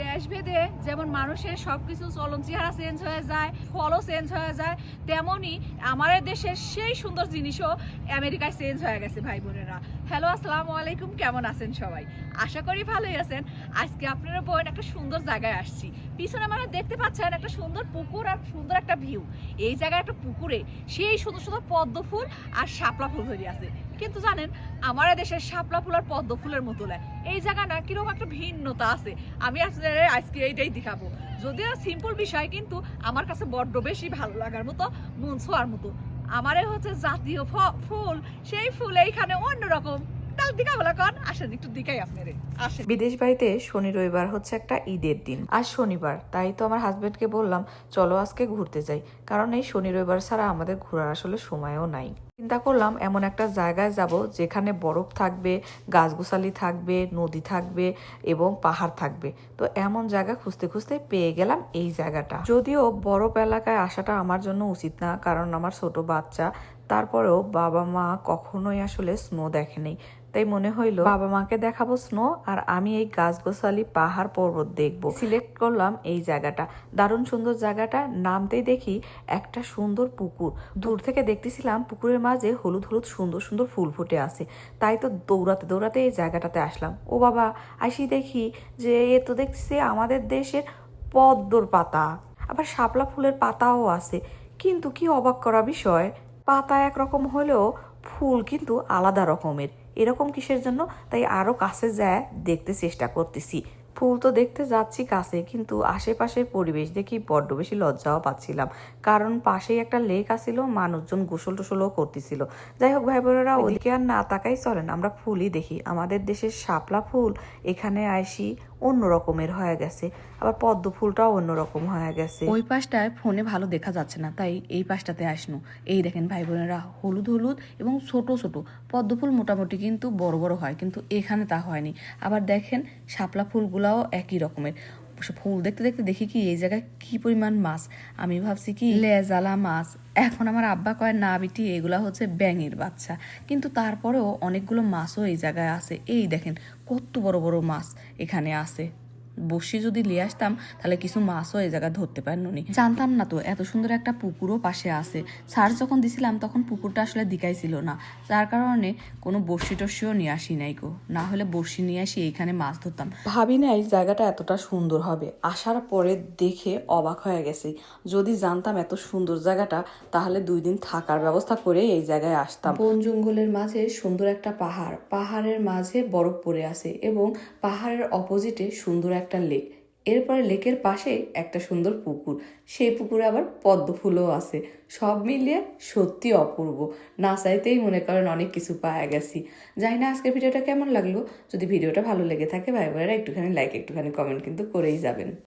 দেশ ভেদে যেমন মানুষের সবকিছু চলন চেহারা চেঞ্জ হয়ে যায়, ফলও চেঞ্জ হয়ে যায় তেমনই আমাদের দেশের সেই সুন্দর জিনিসও আমেরিকায় চেঞ্জ হয়ে গেছে, ভাই বোনেরা। হ্যালো আসসালামু আলাইকুম, কেমন আছেন সবাই? আশা করি ভালোই আছেন। আজকে আপনারা বোন একটা সুন্দর জায়গায় আসছি। পিছনে মানে দেখতে পাচ্ছেন একটা সুন্দর পুকুর আর সুন্দর একটা ভিউ এই জায়গায় একটা পুকুরে সেই সুন্দর সুন্দর পদ্ম ফুল আর শাপলা ফুল ধরে আছে। কিন্তু জানেন, আমার দেশের শাপলা ফুল আর পদ্ম ফুলের মতো লাগে এই জায়গা না কীরকম একটা ভিন্নতা আছে? আমি আপনাদের আজকে এইটাই দেখাবো। যদিও সিম্পল বিষয়, কিন্তু আমার কাছে বড্ড বেশি ভালো লাগার মতো, মন ছোঁয়ার মতো। আমারে হচ্ছে জাতীয় ফুল, সেই ফুল এইখানে অন্যরকম। বিদেশ বাড়িতে শনি, রবিবার হচ্ছে একটা ঈদের দিন। আজ শনিবার, তাই তো আমার হাজবেন্ডকে বললাম, চলো আজকে ঘুরতে যাই। কারণ এই শনি, রবিবার ছাড়া আমাদের ঘোরার আসলে সময়ও নাই। চিন্তা করলাম, এমন একটা জায়গায় যাব যেখানে বরফ থাকবে, গাছগুছালি থাকবে, নদী থাকবে এবং পাহাড় থাকবে। তো এমন জায়গা খুঁজতে খুঁজতে পেয়ে গেলাম এই জায়গাটা। যদিও বরফ এলাকায় আসাটা আমার জন্য উচিত না, কারণ আমার ছোট বাচ্চা। তারপরেও বাবা মা কখনোই আসলে স্নো দেখেনি। তাই মনে হইল, বাবা মাকে দেখাবো স্নো আর আমি এই গাছগোছালি পাহাড় পর্বত দেখব। সিলেক্ট করলাম এই জায়গাটা। দারুণ সুন্দর জায়গাটা নামতেই দেখি একটা সুন্দর পুকুর। দূর থেকে দেখতেছিলাম পুকুরের মাঝে হলুদ হলুদ সুন্দর সুন্দর ফুল ফুটে আছে। তাই তো দৌড়াতে দৌড়াতে এই জায়গাটাতে আসলাম। ও বাবা, আসি দেখি যে এ তো দেখছি আমাদের দেশের পদ্মর পাতা। আবার শাপলা ফুলের পাতাও আছে। কিন্তু কি অবাক করা বিষয়, পাতা একরকম হলেও ফুল কিন্তু আলাদা রকমের। এরকম কিসের জন্য? তাই আরও কাছে যায় দেখতে চেষ্টা করতেছি। ফুল তো দেখতে যাচ্ছি কাছে কিন্তু আশেপাশের পরিবেশ দেখি বড্ড বেশি লজ্জাও পাচ্ছিলাম। কারণ পাশেই একটা লেক আসিল মানুষজন গোসল টোসলও করতেছিল। যাই হোক ভাই বোনেরা ওদিকে আর না তাকাই চলেন আমরা ফুলই দেখি। আমাদের দেশের শাপলা ফুল এখানে আইসি অন্য রকমের হয়ে গেছে আবার পদ্ম ফুলটাও অন্যরকম হয়ে গেছে। ওই পাশটায় ফোনে ভালো দেখা যাচ্ছে না তাই এই পাশটাতে আসনু। এই দেখেন ভাই বোনেরা হলুদ হলুদ এবং ছোট ছোট। পদ্ম ফুল মোটামুটি কিন্তু বড় বড় হয় কিন্তু এখানে তা হয়নি। আবার দেখেন শাপলা ফুলগুলাও একই রকমের। ফুল দেখতে দেখতে দেখি কি, এই জায়গায় কি পরিমাণ মাছ? আমি ভাবছি কি, লেজালা মাছ। এখন আমার আব্বা কয়, না বিটি, এগুলা হচ্ছে ব্যাঙের বাচ্চা। কিন্তু তারপরেও অনেকগুলো মাছও এই জায়গায় আছে। এই দেখেন, কত বড় বড় মাছ এখানে আছে। বসি যদি নিয়ে আসতাম তাহলে কিছু মাছও এই জায়গায় ধরতে পারনুনি জানতাম না তো এত সুন্দর একটা পুকুরও পাশে আছে। সার যখন দিছিলাম তখন পুকুরটা আসলে দিকাই ছিল না। যার কারণে কোনো বড়শি টর্শিও নিয়ে আসি নাই গো। না হলে বড়শি নিয়ে আসি এইখানে মাছ ধরতাম। ভাবি না এই জায়গাটা এতটা সুন্দর হবে। আসার পরে দেখে অবাক হয়ে গেছি। যদি জানতাম এত সুন্দর জায়গাটা তাহলে দুই দিন থাকার ব্যবস্থা করে এই জায়গায় আসতাম। বন জঙ্গলের মাঝে সুন্দর একটা পাহাড়। পাহাড়ের মাঝে বরফ পড়ে আছে এবং পাহাড়ের অপোজিটে সুন্দর একটা লেক এরপরে লেকের পাশে একটা সুন্দর পুকুর। সেই পুকুরে আবার পদ্ম ফুলও আছে। সব মিলিয়ে সত্যি অপূর্ব। না চাইতেই মনে করেন অনেক কিছু পাওয়া গেছি। জানি না আজকের ভিডিওটা কেমন লাগল। যদি ভিডিওটা ভালো লেগে থাকে ভাই বোনেরা একটুখানি লাইক একটুখানি কমেন্ট কিন্তু করেই যাবেন।